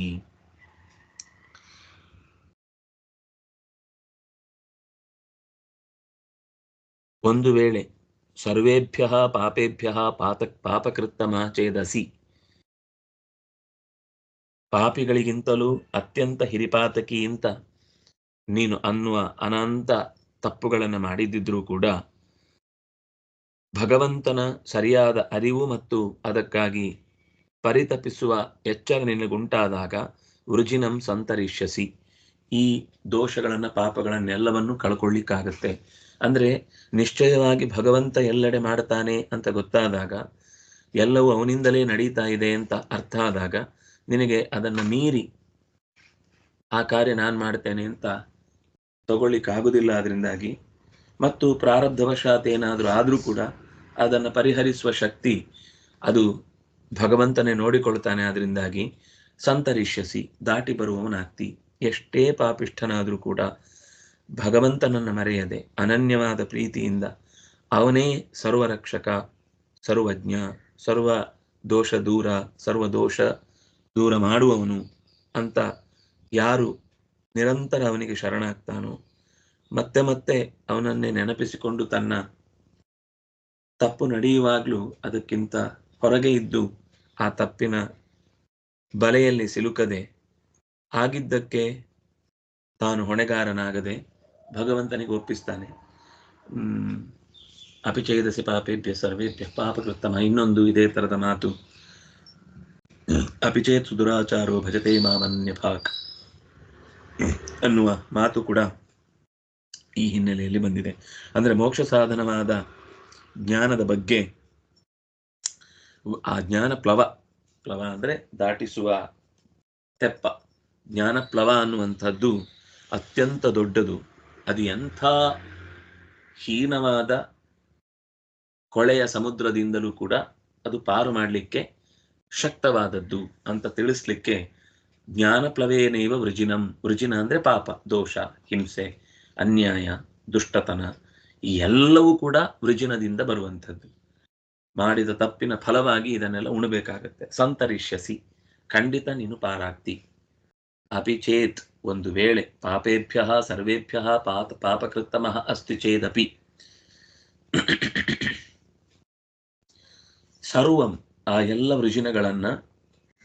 ಒಂದು ವೇಳೆ ಸರ್ವೇಭ್ಯ, ಪಾಪೇಭ್ಯ, ಪಾತ, ಪಾಪಕೃತ್ತಮ ಚೇದಸಿ, ಪಾಪಿಗಳಿಗಿಂತಲೂ ಅತ್ಯಂತ ಹಿರಿಪಾತಕಿ ಅಂತ ನೀನು ಅನ್ನುವ ಅನಂತ ತಪ್ಪುಗಳನ್ನು ಮಾಡಿದ್ದಿದ್ರೂ ಕೂಡ ಭಗವಂತನ ಸರಿಯಾದ ಅರಿವು ಮತ್ತು ಅದಕ್ಕಾಗಿ ಪರಿತಪಿಸುವ ಎಚ್ಚರ ನಿನಗುಂಟಾದಾಗ ವೃಜಿನಂ ಸಂತರಿಷ್ಯಸಿ. ಈ ದೋಷಗಳನ್ನು ಪಾಪಗಳನ್ನೆಲ್ಲವನ್ನು ಕಳ್ಕೊಳ್ಳಿಕ್ಕಾಗತ್ತೆ. ಅಂದ್ರೆ ನಿಶ್ಚಯವಾಗಿ ಭಗವಂತ ಎಲ್ಲೆಡೆ ಮಾಡ್ತಾನೆ ಅಂತ ಗೊತ್ತಾದಾಗ, ಎಲ್ಲವೂ ಅವನಿಂದಲೇ ನಡೀತಾ ಇದೆ ಅಂತ ಅರ್ಥ ಆದಾಗ ನಿನಗೆ ಅದನ್ನು ಮೀರಿ ಆ ಕಾರ್ಯ ನಾನು ಮಾಡ್ತೇನೆ ಅಂತ ತಗೊಳ್ಳಿಕ್ಕಾಗುದಿಲ್ಲ ಅದರಿಂದಾಗಿ ಮತ್ತು ಪ್ರಾರಬ್ಧವಶಾತ್ ಏನಾದರೂ ಆದರೂ ಕೂಡ ಅದನ್ನು ಪರಿಹರಿಸುವ ಶಕ್ತಿ ಅದು ಭಗವಂತನೇ ನೋಡಿಕೊಳ್ತಾನೆ ಅದರಿಂದಾಗಿ ಸಂತರಿಷ್ಯಸಿ, ದಾಟಿ ಬರುವವನಾಗ್ತಿ. ಎಷ್ಟೇ ಪಾಪಿಷ್ಠನಾದರೂ ಕೂಡ ಭಗವಂತನನ್ನು ಮರೆಯದೆ ಅನನ್ಯವಾದ ಪ್ರೀತಿಯಿಂದ ಅವನೇ ಸರ್ವರಕ್ಷಕ, ಸರ್ವಜ್ಞ, ಸರ್ವ ದೋಷ ದೂರ, ಸರ್ವ ದೋಷ ದೂರ ಮಾಡುವವನು ಅಂತ ಯಾರು ನಿರಂತರ ಅವನಿಗೆ ಶರಣಾಗ್ತಾನೋ, ಮತ್ತೆ ಮತ್ತೆ ಅವನನ್ನೇ ನೆನಪಿಸಿಕೊಂಡು ತನ್ನ ತಪ್ಪು ನಡೆಯುವಾಗಲೂ ಅದಕ್ಕಿಂತ ಹೊರಗೆ ಇದ್ದು ಆ ತಪ್ಪಿನ ಬಲೆಯಲ್ಲಿ ಸಿಲುಕದೆ ಆಗಿದ್ದಕ್ಕೆ ತಾನು ಹೊಣೆಗಾರನಾಗದೆ ಭಗವಂತನಿಗೆ ಒಪ್ಪಿಸ್ತಾನೆ. ಹ್ಮ್ ಅಪಿಚೇದಸಿ ಪಾಪೇಭ್ಯ ಸರ್ವೇಭ್ಯ ಪಾಪಕೃತ್ತಮ. ಇನ್ನೊಂದು ಇದೇ ತರದ ಮಾತು. ಅಪಿಚೇತ್ ಸುದುರಾಚಾರೋ ಭಜತೆ ಮಾಮನ್ಯ ಭಾಕ್ ಅನ್ನುವ ಮಾತು ಕೂಡ ಈ ಹಿನ್ನೆಲೆಯಲ್ಲಿ ಬಂದಿದೆ. ಅಂದ್ರೆ ಮೋಕ್ಷ ಸಾಧನವಾದ ಜ್ಞಾನದ ಬಗ್ಗೆ. ಆ ಜ್ಞಾನ ಪ್ಲವ ಪ್ಲವ ಅಂದ್ರೆ ದಾಟಿಸುವ ತೆಪ್ಪ. ಜ್ಞಾನ ಪ್ಲವ ಅನ್ನುವಂಥದ್ದು ಅತ್ಯಂತ ದೊಡ್ಡದು. ಅದು ಎಂಥ ಹೀನವಾದ ಕೊಳೆಯ ಸಮುದ್ರದಿಂದಲೂ ಕೂಡ ಅದು ಪಾರು ಮಾಡಲಿಕ್ಕೆ ಶಕ್ತವಾದದ್ದು ಅಂತ ತಿಳಿಸ್ಲಿಕ್ಕೆ ಜ್ಞಾನಪ್ಲವೇನೈವ ವೃಜಿನಂ. ವೃಜಿನ ಅಂದ್ರೆ ಪಾಪ, ದೋಷ, ಹಿಂಸೆ, ಅನ್ಯಾಯ, ದುಷ್ಟತನ ಈ ಎಲ್ಲವೂ ಕೂಡ ವೃಜಿನದಿಂದ ಬರುವಂಥದ್ದು. ಮಾಡಿದ ತಪ್ಪಿನ ಫಲವಾಗಿ ಇದನ್ನೆಲ್ಲ ಉಣಬೇಕಾಗತ್ತೆ. ಸಂತರಿಷ್ಯಸಿ, ಖಂಡಿತ ನೀನು ಪಾರಾಗ್ತಿ. ಅಪಿಚೇತ್ ಒಂದು ವೇಳೆ ಪಾಪೇಭ್ಯ, ಸರ್ವೇಭ್ಯ, ಪಾಪ, ಪಾಪಕೃತ್ತಮ ಅಸ್ತಿ ಚೇದಪಿ. ಸರ್ವಂ, ಆ ಎಲ್ಲ ವೃಜಿನಗಳನ್ನ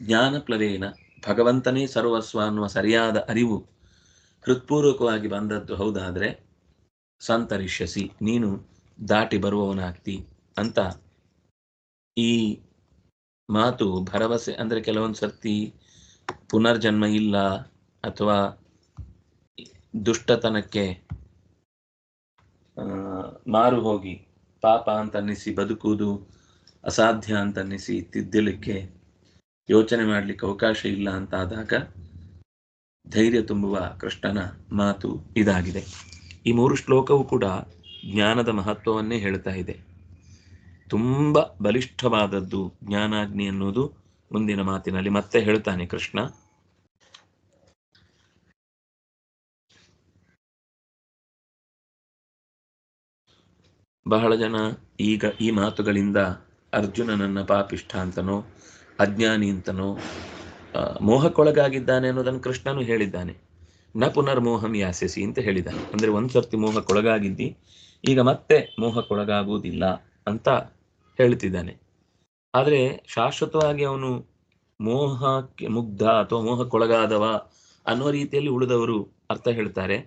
ಜ್ಞಾನಪ್ಲವೇನ ಭಗವಂತನೇ ಸರ್ವಸ್ವ ಅನ್ನುವ ಸರಿಯಾದ ಅರಿವು ಹೃತ್ಪೂರ್ವಕವಾಗಿ ಬಂದದ್ದು ಹೌದಾದ್ರೆ ಸಂತರಿಷ್ಯಸಿ, ನೀನು ದಾಟಿ ಬರುವವನಾಗ್ತಿ ಅಂತ ಈ ಮಾತು ಭರವಸೆ ಅಂದ್ರೆ ಕೆಲವೊಂದು ಸರ್ತಿ ಪುನರ್ಜನ್ಮ ಇಲ್ಲ ಅಥವಾ ದುಷ್ಟತನಕ್ಕೆ ಮಾರು ಹೋಗಿ ಪಾಪ ಅಂತ ಅನ್ನಿಸಿ ಬದುಕುವುದು ಅಸಾಧ್ಯ ಅಂತ ಅನ್ನಿಸಿ ತಿದ್ದಲಿಕ್ಕೆ ಯೋಚನೆ ಮಾಡಲಿಕ್ಕೆ ಅವಕಾಶ ಇಲ್ಲ ಅಂತ ಆದಾಗ ಧೈರ್ಯ ತುಂಬುವ ಕೃಷ್ಣನ ಮಾತು ಇದಾಗಿದೆ. ಈ ಮೂರು ಶ್ಲೋಕವು ಕೂಡ ಜ್ಞಾನದ ಮಹತ್ವವನ್ನೇ ಹೇಳ್ತಾ ಇದೆ. ತುಂಬ ಬಲಿಷ್ಠವಾದದ್ದು ಜ್ಞಾನಾಗ್ನಿ ಅನ್ನೋದು ಮುಂದಿನ ಮಾತಿನಲ್ಲಿ ಮತ್ತೆ ಹೇಳ್ತಾನೆ ಕೃಷ್ಣ. ಬಹಳ ಜನ ಈಗ ಈ ಮಾತುಗಳಿಂದ ಅರ್ಜುನನನ್ನ ಪಾಪಿಷ್ಠ ಅಂತನೋ, ಅಜ್ಞಾನಿ ಅಂತನೋ ಮೋಹಕ್ಕೊಳಗಾಗಿದ್ದಾನೆ ಅನ್ನೋದನ್ನು ಕೃಷ್ಣನು ಹೇಳಿದ್ದಾನೆ. ನ ಪುನರ್ಮೋಹಂ ಯಾಸೆಸಿ ಅಂತ ಹೇಳಿದ. ಅಂದ್ರೆ ಒಂದ್ಸರ್ತಿ ಮೋಹಕ್ಕೊಳಗಾಗಿದ್ದಿ, ಈಗ ಮತ್ತೆ ಮೋಹಕ್ಕೊಳಗಾಗುವುದಿಲ್ಲ ಅಂತ ಹೇಳ್ತಿದ್ದಾನೆ. ಆದರೆ ಶಾಶ್ವತವಾಗಿ ಅವನು ಮೋಹಕ್ಕೆ ಮುಗ್ಧ ಅಥವಾ ಮೋಹಕ್ಕೊಳಗಾದವ ಅನ್ನೋ ರೀತಿಯಲ್ಲಿ ಉಳಿದವರು ಅರ್ಥ ಹೇಳ್ತಾರೆ.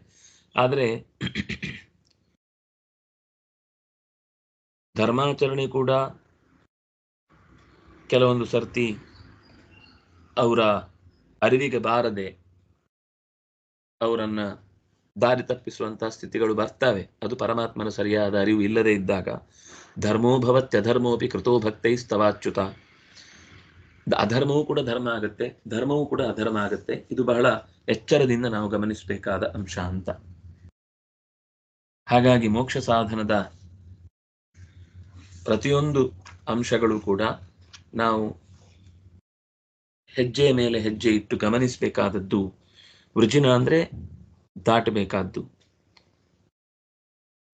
ಆದರೆ ಧರ್ಮಾಚರಣೆ ಕೂಡ ಕೆಲವೊಂದು ಸರ್ತಿ ಅವರ ಅರಿವಿಗೆ ಬಾರದೆ ಅವರನ್ನ ದಾರಿ ತಪ್ಪಿಸುವಂತಹ ಸ್ಥಿತಿಗಳು ಬರ್ತವೆ. ಅದು ಪರಮಾತ್ಮನ ಸರಿಯಾದ ಅರಿವು ಇಲ್ಲದೆ ಇದ್ದಾಗ ಧರ್ಮೋ ಭವತ್ಯಧರ್ಮೋಪಿ ಕೃತೋ ಭಕ್ತೈಸ್ತವಾಚ್ಯುತ ಅಧರ್ಮವೂ ಕೂಡ ಧರ್ಮ ಆಗುತ್ತೆ, ಧರ್ಮವೂ ಕೂಡ ಅಧರ್ಮ ಆಗುತ್ತೆ. ಇದು ಬಹಳ ಎಚ್ಚರದಿಂದ ನಾವು ಗಮನಿಸಬೇಕಾದ ಅಂಶ ಅಂತ. ಹಾಗಾಗಿ ಮೋಕ್ಷ ಸಾಧನದ ಪ್ರತಿಯೊಂದು ಅಂಶಗಳು ಕೂಡ ನಾವು ಹೆಜ್ಜೆ ಮೇಲೆ ಹೆಜ್ಜೆ ಇಟ್ಟು ಗಮನಿಸಬೇಕಾದದ್ದು ವೃಜಿನ ಅಂದ್ರೆ ದಾಟಬೇಕಾದ್ದು.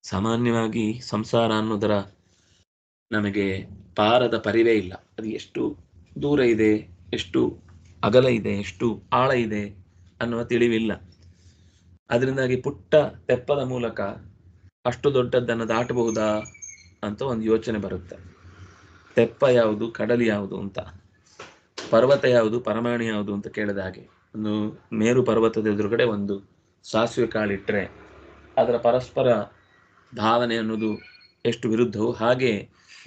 ಸಾಮಾನ್ಯವಾಗಿ ಸಂಸಾರ ಅನ್ನೋದರ ನಮಗೆ ಪಾರದ ಪರಿವೇ ಇಲ್ಲ. ಅದು ಎಷ್ಟು ದೂರ ಇದೆ, ಎಷ್ಟು ಅಗಲ ಇದೆ, ಎಷ್ಟು ಆಳ ಇದೆ ಅನ್ನುವ ತಿಳಿವಿಲ್ಲ. ಅದರಿಂದಾಗಿ ಪುಟ್ಟ ತೆಪ್ಪದ ಮೂಲಕ ಅಷ್ಟು ದೊಡ್ಡದ್ದನ್ನು ದಾಟಬಹುದಾ ಅಂತ ಒಂದು ಯೋಚನೆ ಬರುತ್ತೆ. ತೆಪ್ಪ ಯಾವುದು, ಕಡಲು ಯಾವುದು ಅಂತ, ಪರ್ವತ ಯಾವುದು, ಪರಮಾಣು ಯಾವುದು ಅಂತ ಕೇಳಿದ ಹಾಗೆ. ಒಂದು ಮೇರು ಪರ್ವತದ ಎದುರುಗಡೆ ಒಂದು ಸಾಸಿವೆ ಕಾಳಿಟ್ರೆ ಅದರ ಪರಸ್ಪರ ಭಾವನೆ ಅನ್ನೋದು ಎಷ್ಟು ವಿರುದ್ಧವು ಹಾಗೆ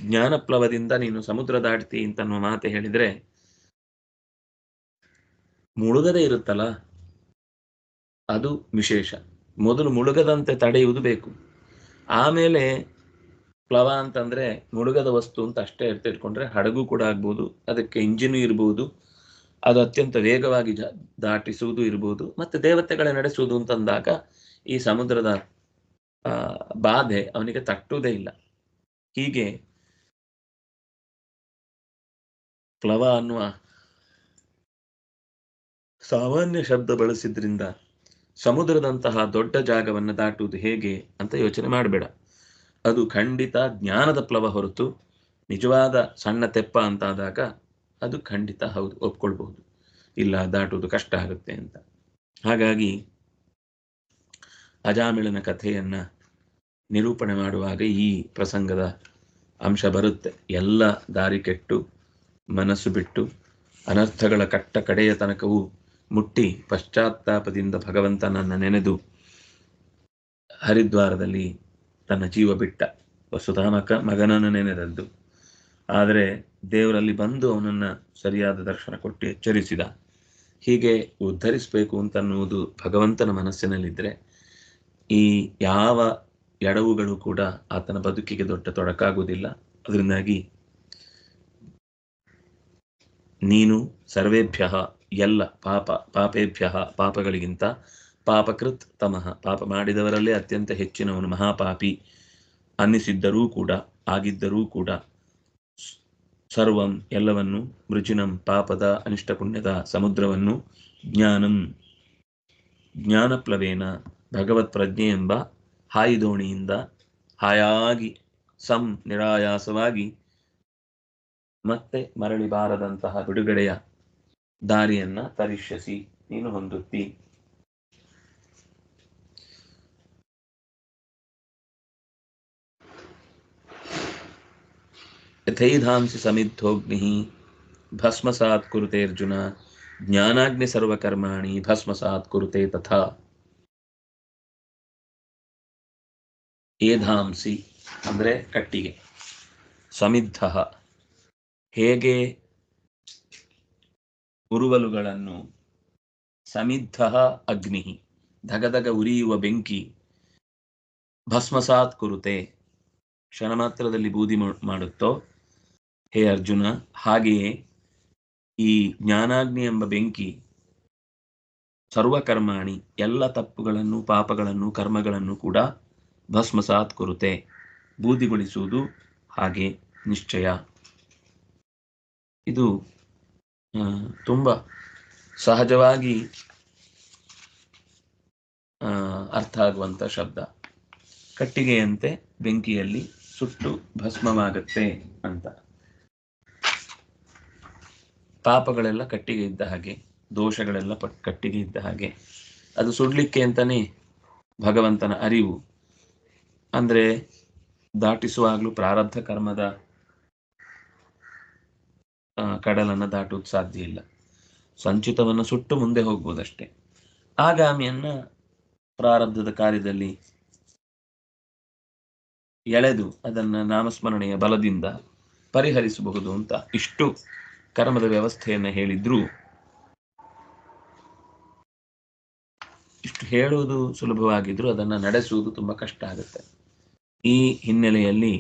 ಜ್ಞಾನಪ್ಲವದಿಂದ ನೀನು ಸಮುದ್ರ ದಾಟ್ತಿ ಅಂತ ಅನ್ನುವ ಮಾತೆ ಹೇಳಿದ್ರೆ, ಮುಳುಗದೆ ಇರುತ್ತಲ್ಲ? ಅದು ವಿಶೇಷ. ಮೊದಲು ಮುಳುಗದಂತೆ ತಡೆಯುವುದು ಬೇಕು. ಆಮೇಲೆ ಪ್ಲವ ಅಂತಂದ್ರೆ ಮುಳುಗದ ವಸ್ತು ಅಂತ ಅಷ್ಟೇ ಅರ್ಥ ಇಟ್ಕೊಂಡ್ರೆ ಹಡಗು ಕೂಡ ಆಗ್ಬೋದು, ಅದಕ್ಕೆ ಇಂಜಿನ್ ಇರ್ಬೋದು ಅದು ಅತ್ಯಂತ ವೇಗವಾಗಿ ದಾಟಿಸುವುದು ಇರಬಹುದು ಮತ್ತೆ ದೇವತೆಗಳ ನಡೆಸುವುದು ಅಂತಂದಾಗ ಈ ಸಮುದ್ರದ ಬಾಧೆ ಅವನಿಗೆ ತಟ್ಟುವುದೇ ಇಲ್ಲ. ಹೀಗೆ ಪ್ಲವ ಅನ್ನುವ ಸಾಮಾನ್ಯ ಶಬ್ದ ಬಳಸಿದ್ರಿಂದ ಸಮುದ್ರದಂತಹ ದೊಡ್ಡ ಜಾಗವನ್ನು ದಾಟುವುದು ಹೇಗೆ ಅಂತ ಯೋಚನೆ ಮಾಡಬೇಡ. ಅದು ಖಂಡಿತ ಜ್ಞಾನದ ಪ್ಲವ ಹೊರತು ನಿಜವಾದ ಸಣ್ಣ ತೆಪ್ಪ ಅಂತಾದಾಗ ಅದು ಖಂಡಿತ ಹೌದು, ಒಪ್ಕೊಳ್ಬಹುದು. ಇಲ್ಲ, ದಾಟುವುದು ಕಷ್ಟ ಆಗುತ್ತೆ ಅಂತ. ಹಾಗಾಗಿ ಅಜಾಮಿಳನ ಕಥೆಯನ್ನ ನಿರೂಪಣೆ ಮಾಡುವಾಗ ಈ ಪ್ರಸಂಗದ ಅಂಶ ಬರುತ್ತೆ. ಎಲ್ಲ ದಾರಿ ಕೆಟ್ಟು, ಮನಸ್ಸು ಬಿಟ್ಟು, ಅನರ್ಥಗಳ ಕಟ್ಟ ಕಡೆಯ ತನಕವೂ ಮುಟ್ಟಿ ಪಶ್ಚಾತ್ತಾಪದಿಂದ ಭಗವಂತನನ್ನ ನೆನೆದು ಹರಿದ್ವಾರದಲ್ಲಿ ತನ್ನ ಜೀವ ಬಿಟ್ಟ. ವಸುಧಾಮಕ ಮಗನನ್ನು ನೆನೆದದ್ದು ಆದರೆ ದೇವರಲ್ಲಿ ಬಂದು ಅವನನ್ನ ಸರಿಯಾದ ದರ್ಶನ ಕೊಟ್ಟು ಎಚ್ಚರಿಸಿದ. ಹೀಗೆ ಉದ್ಧರಿಸಬೇಕು ಅಂತನ್ನುವುದು ಭಗವಂತನ ಮನಸ್ಸಿನಲ್ಲಿದ್ದರೆ ಈ ಯಾವ ಎಡವುಗಳು ಕೂಡ ಆತನ ಬದುಕಿಗೆ ದೊಡ್ಡ ತೊಡಕಾಗುವುದಿಲ್ಲ. ಅದರಿಂದಾಗಿ ನೀನು ಸರ್ವೇಭ್ಯ ಎಲ್ಲ ಪಾಪ, ಪಾಪೇಭ್ಯ ಪಾಪಗಳಿಗಿಂತ ಪಾಪಕೃತ್ ತಮಃ. ಪಾಪ ಮಾಡಿದವರಲ್ಲೇ ಅತ್ಯಂತ ಹೆಚ್ಚಿನವನು ಮಹಾಪಾಪಿ ಅನ್ನಿಸಿದ್ದರೂ ಕೂಡ, ಆಗಿದ್ದರೂ ಕೂಡ ಸರ್ವಂ ಎಲ್ಲವನ್ನು ಮೃಜಿನಂ ಪಾಪದ ಅನಿಷ್ಟ ಪುಣ್ಯದ ಸಮುದ್ರವನ್ನು ಜ್ಞಾನಂ ಜ್ಞಾನಪ್ಲವೇನ ಭಗವತ್ ಪ್ರಜ್ಞೆ ಎಂಬ ಹಾಯಿದೋಣಿಯಿಂದ ಹಾಯಾಗಿ ಸಂ ನಿರಾಯಾಸವಾಗಿ ಮತ್ತೆ ಮರಳಿ ಬಾರದಂತಹ ಬಿಡುಗಡೆಯ ದಾರಿಯನ್ನ ತರಿಷ್ಯಸಿ, ನೀನು ಹೊಂದುತ್ತಿ. ಯಥೈಧಾಂಸಿ ಸಮಿದ್ಧೋಗ್ನಿ ಭಸ್ಮಸಾತ್ ಕುರುತೆ ಅರ್ಜುನ, ಜ್ಞಾನಾಗ್ನಿ ಸರ್ವಕರ್ಮಾಣಿ ಭಸ್ಮಸಾತ್ ಕುರುತೆ ತಥಾ. ಏಧಾಂಸಿ ಅಂದ್ರೆ ಕಟ್ಟಿಗೆ, ಸಮಿದ್ಧ. ಹೇಗೆ ಉರುವಲುಗಳನ್ನು ಸಮಿದ್ಧ ಅಗ್ನಿ ಧಗಧಗ ಉರಿಯುವ ಬೆಂಕಿ, ಭಸ್ಮಸಾತ್ ಕುರುತೆ ಕ್ಷಣ ಮಾತ್ರದಲ್ಲಿ ಬೂದಿ ಮಾಡುತ್ತೋ? ಹೇ ಅರ್ಜುನ, ಹಾಗೆಯೇ ಈ ಜ್ಞಾನಾಗ್ನಿ ಎಂಬ ಬೆಂಕಿ, ಸರ್ವಕರ್ಮಾಣಿ ಎಲ್ಲ ತಪ್ಪುಗಳನ್ನು, ಪಾಪಗಳನ್ನು, ಕರ್ಮಗಳನ್ನು ಕೂಡ ಭಸ್ಮಸಾತ್ ಕೊರುತೆ, ಬೂದಿಗೊಳಿಸುವುದು ಹಾಗೆ ನಿಶ್ಚಯ. ಇದು ತುಂಬ ಸಹಜವಾಗಿ ಅರ್ಥ ಆಗುವಂಥ ಶಬ್ದ. ಕಟ್ಟಿಗೆಯಂತೆ ಬೆಂಕಿಯಲ್ಲಿ ಸುಟ್ಟು ಭಸ್ಮವಾಗತ್ತೆ ಅಂತ. ಪಾಪಗಳೆಲ್ಲ ಕಟ್ಟಿಗೆ ಇದ್ದ ಹಾಗೆ, ದೋಷಗಳೆಲ್ಲ ಕಟ್ಟಿಗೆ ಇದ್ದ ಹಾಗೆ. ಅದು ಸುಡ್ಲಿಕ್ಕೆ ಅಂತಾನೆ ಭಗವಂತನ ಅರಿವು. ಅಂದ್ರೆ ದಾಟಿಸುವಾಗಲೂ ಪ್ರಾರಬ್ಧ ಕರ್ಮದ ಕಡಲನ್ನ ದಾಟುವುದು ಸಾಧ್ಯ ಇಲ್ಲ. ಸಂಚಿತವನ್ನು ಸುಟ್ಟು ಮುಂದೆ ಹೋಗ್ಬೋದಷ್ಟೇ. ಆಗಾಮಿಯನ್ನ ಪ್ರಾರಬ್ಧದ ಕಾರ್ಯದಲ್ಲಿ ಎಳೆದು ಅದನ್ನ ನಾಮಸ್ಮರಣೆಯ ಬಲದಿಂದ ಪರಿಹರಿಸಬಹುದು ಅಂತ ಇಷ್ಟು ಕರ್ಮದ ವ್ಯವಸ್ಥೆಯನ್ನು ಹೇಳಿದ್ರು. ಇಷ್ಟು ಹೇಳುವುದು ಸುಲಭವಾಗಿದ್ರು, ಅದನ್ನ ನಡೆಸುವುದು ತುಂಬಾ ಕಷ್ಟ ಆಗುತ್ತೆ. ಈ ಹಿನ್ನೆಲೆಯಲ್ಲಿ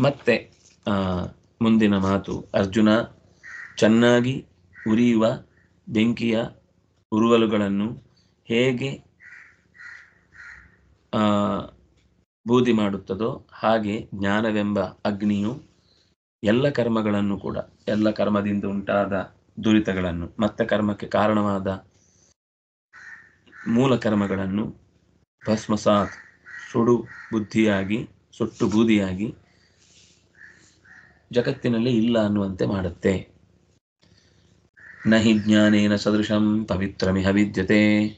ಮತ್ತೆ ಮುಂದಿನ ಮಾತು. ಅರ್ಜುನ ಚೆನ್ನಾಗಿ ಉರಿಯುವ ಬೆಂಕಿಯ ಉರುವಲುಗಳನ್ನು ಹೇಗೆ ಬೂದಿ ಮಾಡುತ್ತದೋ ಹಾಗೆ ಜ್ಞಾನವೆಂಬ ಅಗ್ನಿಯು ಎಲ್ಲ ಕರ್ಮಗಳನ್ನು ಕೂಡ, ಎಲ್ಲ ಕರ್ಮದಿಂದ ಉಂಟಾದ ದುರಿತಗಳನ್ನು, ಮತ್ತೆ ಕರ್ಮಕ್ಕೆ ಕಾರಣವಾದ ಮೂಲ ಕರ್ಮಗಳನ್ನು ಭಸ್ಮಸಾತ್, ಸುಡು ಬುದ್ಧಿಯಾಗಿ, ಸುಟ್ಟು ಬೂದಿಯಾಗಿ ಜಗತ್ತಿನಲ್ಲಿ ಇಲ್ಲ ಅನ್ನುವಂತೆ ಮಾಡುತ್ತೆ. ನಹಿ ಜ್ಞಾನೇನ ಸದೃಶಂ ಪವಿತ್ರಮಿಹ ವಿದ್ಯತೆ.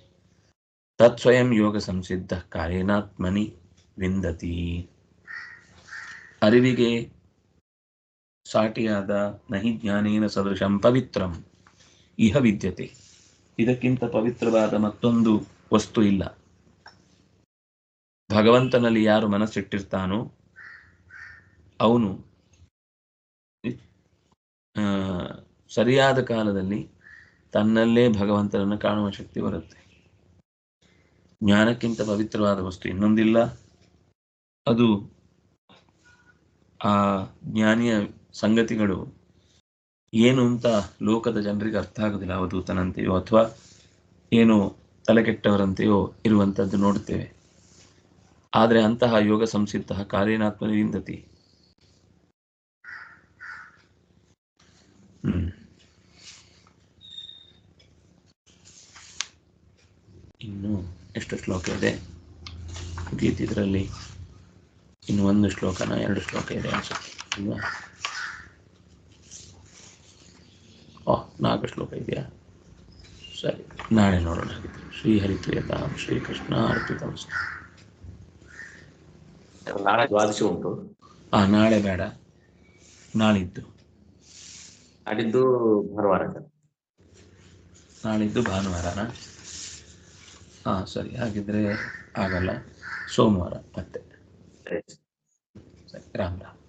ತತ್ಸ್ವಯಂ ಯೋಗ ಸಂಸಿದ್ಧ ಕಾರ್ಯೇನಾತ್ಮನಿ. ವಿಂದತಿ. ಅರಿವಿಗೆ ಸಾಟಿಯಾದ ನಹಿ ಜ್ಞಾನೇನ ಸದೃಶಂ ಪವಿತ್ರಂ. ಇಹ ವಿದ್ಯತೆ. ಇದಕ್ಕಿಂತ ಪವಿತ್ರವಾದ ಮತ್ತೊಂದು ವಸ್ತು ಇಲ್ಲ. ಭಗವಂತನಲ್ಲಿ ಯಾರು ಮನಸ್ಸಿಟ್ಟಿರ್ತಾನೋ ಅವನು ಸರಿಯಾದ ಕಾಲದಲ್ಲಿ ತನ್ನಲ್ಲೇ ಭಗವಂತನನ್ನು ಕಾಣುವ ಶಕ್ತಿ ಬರುತ್ತೆ. ಜ್ಞಾನಕ್ಕಿಂತ ಪವಿತ್ರವಾದ ವಸ್ತು ಇನ್ನೊಂದಿಲ್ಲ. ಅದು, ಆ ಜ್ಞಾನಿಯ ಸಂಗತಿಗಳು ಏನು ಅಂತ ಲೋಕದ ಜನರಿಗೆ ಅರ್ಥ ಆಗುದಿಲ್ಲ. ಅವಧೂತನಂತೆಯೋ ಅಥವಾ ಏನು ತಲೆಕೆಟ್ಟವರಂತೆಯೋ ಇರುವಂತದ್ದು ನೋಡುತ್ತೇವೆ. ಆದರೆ ಅಂತಹ ಯೋಗ ಸಂಸಿದ್ಧ ಕಾರ್ಯನಾತ್ಮನ ನಿಂದತಿ ಇನ್ನು ಎಷ್ಟು ಶ್ಲೋಕ ಇದೆ. ಗೀತಿದ್ರಲ್ಲಿ ಇನ್ನು ಒಂದು ಶ್ಲೋಕನ ಎರಡು ಶ್ಲೋಕ ಇದೆ ಅನ್ಸುತ್ತೆ. ಓ ನಾಲ್ಕು ಶ್ಲೋಕ ಇದೆಯಾ? ಸರಿ ನಾಳೆ ನೋಡೋಣ ಶ್ರೀ ಹರಿಪ್ರಿಯತಾಂ ಪ್ರಿಯತಾಂ ಶ್ರೀಕೃಷ್ಣ ಅರ್ಪಿತ ನಾಳೆ ದ್ವಾದಶಿ ಉಂಟು. ಆ ನಾಳೆ ಬೇಡ. ನಾಳಿದ್ದು. ನಾಡಿದ್ದು ಭಾನುವಾರ ನಾಳಿದ್ದು ಭಾನುವಾರನಾ? ಹಾ ಸರಿ ಹಾಗಿದ್ರೆ ಆಗಲ್ಲ. ಸೋಮವಾರ ಮತ್ತೆ. ಸರಿ ಸರಿ ರಾಮ್ ರಾಮ್